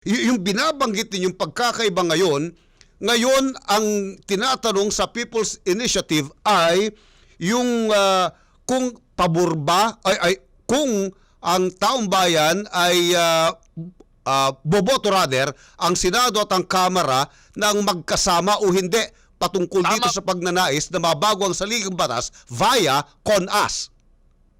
Y- yung binabanggit ninyong pagkakaiba ngayon, ngayon ang tinatanong sa People's Initiative ay yung ah, kung pabor ba ay, ay kung ang taong bayan ay ah, ah, boboto rather ang Senado at ang Kamara ng magkasama o hindi patungkol Tama. dito sa pagnanais na mabago ang saligang batas via CONAS.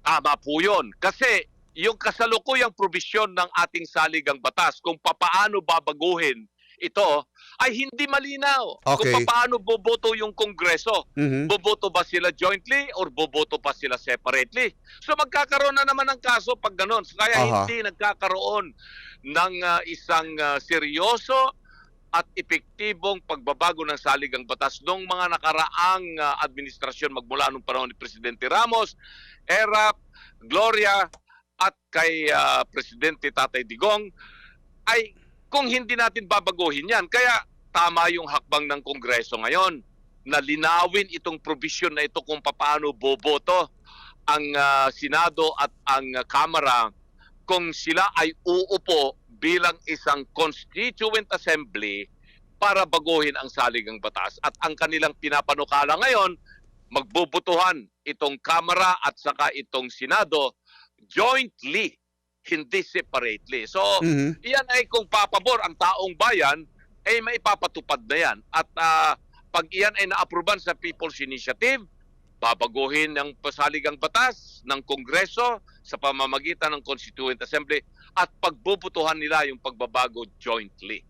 Tama po yun. Kasi yung kasalukuyang probisyon ng ating saligang batas kung papaano babaguhin ito ay hindi malinaw. Okay. Kung paano boboto yung Kongreso. Mhm. Boboto ba sila jointly or boboto pa sila separately? So magkakaroon na naman ng kaso pag ganun. So, Kaya Aha. hindi nagkakaroon ng ah, isang ah, seryoso at epektibong pagbabago ng saligang batas noong mga nakaraang ah, administrasyon magmula nung panahon ni Presidente Ramos, Erap, Gloria at kay ah, Presidente Tatay Digong ay kung hindi natin babaguhin yan. Kaya tama yung hakbang ng Kongreso ngayon na linawin itong provision na ito kung paano boboto ang ah, Senado at ang ah, Kamara kung sila ay uupo bilang isang constituent assembly para baguhin ang saligang batas at ang kanilang pinapanukala ngayon magbubutuhan itong Kamara at saka itong Senado jointly hindi separately so Mhm. Iyan ay kung papabor ang taong bayan, ay maipapatupad na yan. At ah, pag iyan ay naapruban sa People's Initiative, babaguhin ng pasaligang batas ng Kongreso sa pamamagitan ng Constituent Assembly at pagbubutuhan nila yung pagbabago jointly.